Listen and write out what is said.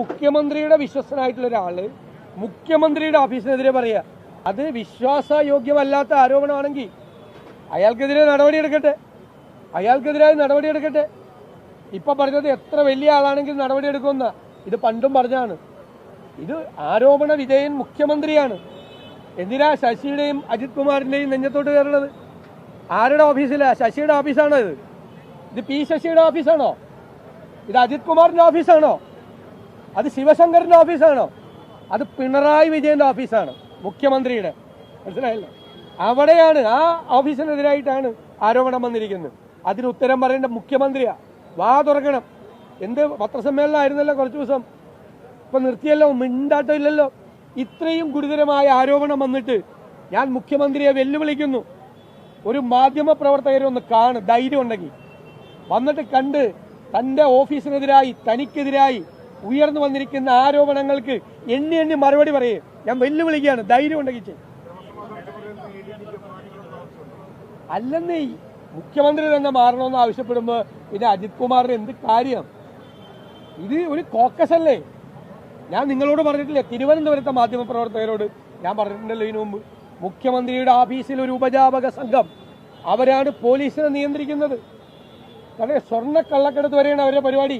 മുഖ്യമന്ത്രിയുടെ വിശ്വസ്തനായിട്ടുള്ള ഒരാൾ മുഖ്യമന്ത്രിയുടെ ഓഫീസിനെതിരെ പറയുക അത് വിശ്വാസയോഗ്യമല്ലാത്ത ആരോപണമാണെങ്കിൽ അയാൾക്കെതിരെ നടപടിയെടുക്കട്ടെ അയാൾക്കെതിരായ നടപടിയെടുക്കട്ടെ ഇപ്പൊ പറഞ്ഞത് എത്ര വലിയ ആളാണെങ്കിൽ നടപടിയെടുക്കുമെന്ന ഇത് പണ്ടും പറഞ്ഞാണ്. ഇത് ആരോപണ വിധേയൻ മുഖ്യമന്ത്രിയാണ്. എന്തിനാ ശശിയുടെയും അജിത് കുമാറിന്റെയും നെഞ്ഞത്തോട്ട് കയറണത് ആരുടെ ഓഫീസിലാ? ശശിയുടെ ഓഫീസാണോ ഇത്? ഇത് പി ശശിയുടെ ഓഫീസാണോ? ഇത് അജിത് കുമാറിന്റെ ഓഫീസാണോ? അത് ശിവശങ്കറിന്റെ ഓഫീസാണോ? അത് പിണറായി വിജയന്റെ ഓഫീസാണ് മുഖ്യമന്ത്രിയുടെ. മനസ്സിലായല്ലോ? അവിടെയാണ് ആ ഓഫീസിനെതിരായിട്ടാണ് ആരോപണം വന്നിരിക്കുന്നത്. അതിന് ഉത്തരം പറയേണ്ട മുഖ്യമന്ത്രിയാ. വാ തുറക്കണം. എന്ത് പത്രസമ്മേളനം ആയിരുന്നല്ലോ കുറച്ചു ദിവസം? ഇപ്പൊ നിർത്തിയല്ലോ മിണ്ടാട്ടം ഇല്ലല്ലോ ഇത്രയും ഗുരുതരമായ ആരോപണം വന്നിട്ട് ഞാൻ മുഖ്യമന്ത്രിയെ വെല്ലുവിളിക്കുന്നു. ഒരു മാധ്യമ പ്രവർത്തകരെ ഒന്ന് കാണ് ധൈര്യം ഉണ്ടെങ്കിൽ. വന്നിട്ട് കണ്ട് തന്റെ ഓഫീസിനെതിരായി തനിക്കെതിരായി ഉയർന്നു വന്നിരിക്കുന്ന ആരോപണങ്ങൾക്ക് എണ്ണി എണ്ണി മറുപടി പറയേ. ഞാൻ വെല്ലുവിളിക്കുകയാണ്. ധൈര്യം ഉണ്ടെങ്കിൽ അല്ലെന്ന് മുഖ്യമന്ത്രി തന്നെ മാറണമെന്ന് ആവശ്യപ്പെടുമ്പോ പിന്നെ അജിത് കുമാറിന് എന്ത് കാര്യം? ഇത് ഒരു കോക്കസ് അല്ലേ? ഞാൻ നിങ്ങളോട് പറഞ്ഞിട്ടില്ലേ തിരുവനന്തപുരത്തെ മാധ്യമപ്രവർത്തകരോട് ഞാൻ പറഞ്ഞിട്ടുണ്ടല്ലോ ഇതിനു മുമ്പ്. മുഖ്യമന്ത്രിയുടെ ഓഫീസിൽ ഒരു ഉപജാപക സംഘം. അവരാണ് പോലീസിനെ നിയന്ത്രിക്കുന്നത്. കാരണം സ്വർണ കള്ളക്കടത്ത് വരെയാണ് അവരുടെ പരിപാടി.